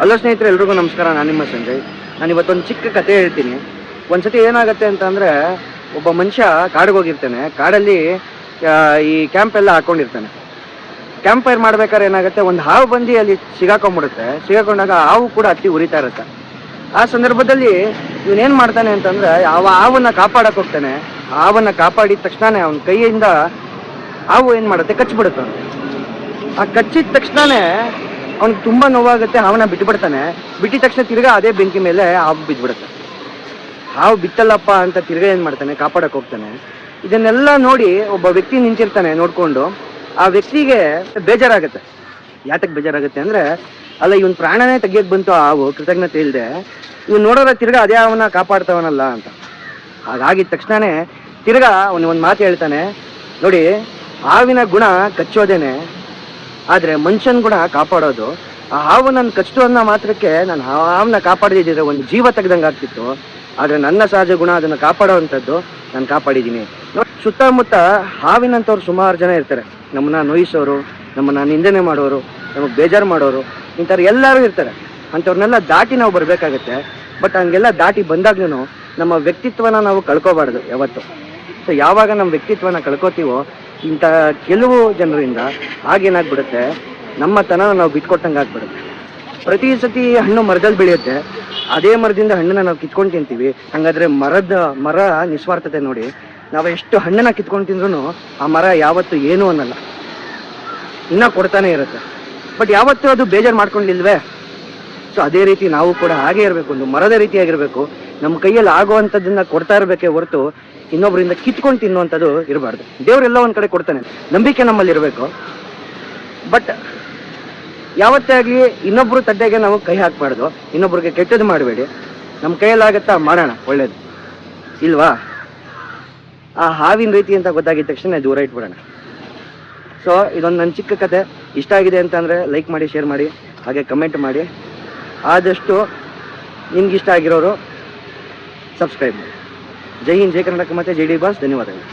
Hello ಸ್ನೇಹಿತರೆ, ಎಲ್ರಿಗೂ ನಮಸ್ಕಾರ. ನಾನು ನಿಮ್ಮ ಸಂಜಯ್. ನಾನು ಇವತ್ತೊಂದು ಚಿಕ್ಕ ಕತೆ ಹೇಳ್ತೀನಿ. ಒಂದ್ಸತಿ ಏನಾಗುತ್ತೆ ಅಂತಂದರೆ, ಒಬ್ಬ ಮನುಷ್ಯ ಕಾಡಿಗೆ ಹೋಗಿರ್ತಾನೆ. ಕಾಡಲ್ಲಿ ಈ ಕ್ಯಾಂಪ್ ಎಲ್ಲ ಹಾಕೊಂಡಿರ್ತಾನೆ. ಕ್ಯಾಂಪ್ ಫೈರ್ ಮಾಡ್ಬೇಕಾದ್ರೆ ಏನಾಗುತ್ತೆ, ಒಂದು ಹಾವು ಬಂದು ಅಲ್ಲಿ ಸಿಗಾಕೊಂಡ್ಬಿಡುತ್ತೆ. ಸಿಗಾಕೊಂಡಾಗ ಹಾವು ಕೂಡ ಹತ್ತಿ ಉರಿತಾ ಇರುತ್ತೆ. ಆ ಸಂದರ್ಭದಲ್ಲಿ ಇವನೇನು ಮಾಡ್ತಾನೆ ಅಂತಂದ್ರೆ ಯಾವ ಹಾವನ್ನ ಕಾಪಾಡಕ್ಕೆ ಹೋಗ್ತಾನೆ. ಹಾವನ್ನು ಕಾಪಾಡಿದ ತಕ್ಷಣನೇ ಅವನ ಕೈಯಿಂದ ಹಾವು ಏನು ಮಾಡುತ್ತೆ ಕಚ್ಚಿಬಿಡುತ್ತೆ. ಆ ಕಚ್ಚಿದ ತಕ್ಷಣನೇ ಅವ್ನಿಗೆ ತುಂಬಾ ನೋವಾಗುತ್ತೆ, ಹಾವನ್ನ ಬಿಟ್ಬಿಡ್ತಾನೆ ಬಿಟ್ಟಿದ ತಕ್ಷಣ ತಿರ್ಗಾ ಅದೇ ಬೆಂಕಿ ಮೇಲೆ ಹಾವು ಬಿದ್ಬಿಡುತ್ತೆ. ಹಾವು ಬಿತ್ತಲ್ಲಪ್ಪ ಅಂತ ತಿರ್ಗಾ ಏನು ಮಾಡ್ತಾನೆ ಕಾಪಾಡಕ್ಕೆ ಹೋಗ್ತಾನೆ. ಇದನ್ನೆಲ್ಲ ನೋಡಿ ಒಬ್ಬ ವ್ಯಕ್ತಿ ನಿಂತಿರ್ತಾನೆ ನೋಡಿಕೊಂಡು. ಆ ವ್ಯಕ್ತಿಗೆ ಬೇಜಾರಾಗುತ್ತೆ. ಯಾತಕ್ ಬೇಜಾರಾಗುತ್ತೆ ಅಂದ್ರೆ, ಅಲ್ಲ ಇವನ್ ಪ್ರಾಣನೇ ತೆಗಿಯಕ್ ಬಂತು ಹಾವು, ಕೃತಜ್ಞತೆ ಇಲ್ಲದೆ ಇವ್ನು ನೋಡೋರ ತಿರ್ಗಾ ಅದೇ ಹಾವನ್ನ ಕಾಪಾಡ್ತವನಲ್ಲ ಅಂತ. ಹಾಗಾಗಿದ ತಕ್ಷಣನೇ ತಿರ್ಗಾ ಅವನು ಒಂದು ಮಾತು ಹೇಳ್ತಾನೆ, ನೋಡಿ, ಹಾವಿನ ಗುಣ ಕಚ್ಚೋದೇನೆ. ಆದ್ರೆ ಮನುಷ್ಯನ ಕೂಡ ಕಾಪಾಡೋದು, ಆ ಹಾವು ನನ್ನ ಕಚ್ಚಿತು ಅನ್ನೋ ಮಾತ್ರಕ್ಕೆ ನಾನು ಹಾವನ್ನ ಕಾಪಾಡದಿದ್ರೆ ಒಂದು ಜೀವ ತೆಗ್ದಂಗೆ ಆಗ್ತಿತ್ತು. ಆದ್ರೆ ನನ್ನ ಸಹಜ ಗುಣ ಅದನ್ನ ಕಾಪಾಡೋವಂಥದ್ದು ನಾನು ಕಾಪಾಡಿದ್ದೀನಿ. ಸುತ್ತಮುತ್ತ ಹಾವಿನಂಥವ್ರು ಸುಮಾರು ಜನ ಇರ್ತಾರೆ. ನಮ್ಮನ್ನ ನೋಯಿಸೋರು, ನಮ್ಮನ್ನ ನಿಂದನೆ ಮಾಡೋರು, ನಮಗೆ ಬೇಜಾರು ಮಾಡೋರು, ಇಂಥವ್ರು ಎಲ್ಲರೂ ಇರ್ತಾರೆ. ಅಂಥವ್ರನ್ನೆಲ್ಲ ದಾಟಿ ನಾವು ಬರಬೇಕಾಗತ್ತೆ. ಬಟ್ ಹಂಗೆಲ್ಲ ದಾಟಿ ಬಂದಾಗ್ಲೂ ನಮ್ಮ ವ್ಯಕ್ತಿತ್ವನ ನಾವು ಕಳ್ಕೋಬಾರ್ದು ಯಾವತ್ತು. ಸೊ ಯಾವಾಗ ನಮ್ಮ ವ್ಯಕ್ತಿತ್ವನ ಕಳ್ಕೊತೀವೋ ಇಂಥ ಕೆಲವು ಜನರಿಂದ ಆಗೇನಾಗ್ಬಿಡುತ್ತೆ ನಮ್ಮ ತನ ನಾವು ಬಿಟ್ಕೊಟ್ಟಂಗೆ ಆಗ್ಬಿಡುತ್ತೆ. ಪ್ರತಿ ಸತಿ ಹಣ್ಣು ಮರದಲ್ಲಿ ಬೆಳೆಯುತ್ತೆ. ಅದೇ ಮರದಿಂದ ಹಣ್ಣನ್ನ ನಾವು ಕಿತ್ಕೊಂಡು ತಿಂತೀವಿ. ಹಂಗಾದ್ರೆ ಮರದ, ಮರ ನಿಸ್ವಾರ್ಥತೆ ನೋಡಿ, ನಾವು ಎಷ್ಟು ಹಣ್ಣನ್ನ ಕಿತ್ಕೊಂಡು ತಿಂದ್ರೂ ಆ ಮರ ಯಾವತ್ತು ಏನೂ ಅನ್ನಲ್ಲ. ಇನ್ನ ಕೊಡ್ತಾನೆ ಇರುತ್ತೆ. ಬಟ್ ಯಾವತ್ತೂ ಅದು ಬೇಜಾರು ಮಾಡ್ಕೊಂಡಿಲ್ವೇ? ಸೊ ಅದೇ ರೀತಿ ನಾವು ಕೂಡ ಹಾಗೆ ಇರಬೇಕು. ಒಂದು ಮರದ ರೀತಿಯಾಗಿರ್ಬೇಕು ನಮ್ಮ ಕೈಯಲ್ಲಿ ಆಗುವಂಥದ್ದನ್ನ ಕೊಡ್ತಾ ಇರಬೇಕೇ ಹೊರತು ಇನ್ನೊಬ್ಬರಿಂದ ಕಿತ್ಕೊಂಡು ತಿನ್ನುವಂಥದ್ದು ಇರಬಾರ್ದು. ದೇವರೆಲ್ಲ ಒಂದು ಕಡೆ ಕೊಡ್ತಾನೆ. ನಂಬಿಕೆ ನಮ್ಮಲ್ಲಿ ಇರಬೇಕು. ಬಟ್ ಯಾವತ್ತೇ ಆಗಲಿ ಇನ್ನೊಬ್ಬರು ತಡ್ಡೆಗೆ ನಾವು ಕೈ ಹಾಕಬಾರ್ದು. ಇನ್ನೊಬ್ರಿಗೆ ಕೆಟ್ಟದ್ದು ಮಾಡಬೇಡಿ. ನಮ್ಮ ಕೈಯಲ್ಲಾಗತ್ತಾ ಮಾಡೋಣ, ಒಳ್ಳೇದು. ಇಲ್ವಾ? ಆ ಹಾವಿನ ರೀತಿ ಅಂತ ಗೊತ್ತಾಗಿದ್ದ ತಕ್ಷಣ ದೂರ ಇಟ್ಬಿಡೋಣ. ಸೊ ಇದೊಂದು ನನ್ನ ಚಿಕ್ಕ ಕತೆ. ಇಷ್ಟ ಆಗಿದೆ ಅಂತಂದರೆ ಲೈಕ್ ಮಾಡಿ ಶೇರ್ ಮಾಡಿ, ಹಾಗೆ ಕಮೆಂಟ್ ಮಾಡಿ. ಆದಷ್ಟು ನಿಮ್ಗೆ ಇಷ್ಟ ಆಗಿರೋರು ಸಬ್ಸ್ಕ್ರೈಬ್ ಮಾಡಿ. ಜೈ ಹಿಂದ್ ಜೈ ಕರ್ನಾಟಕ ಮತ್ತು ಜೈ ಡಿ ಬಾಸ್ ಧನ್ಯವಾದಗಳು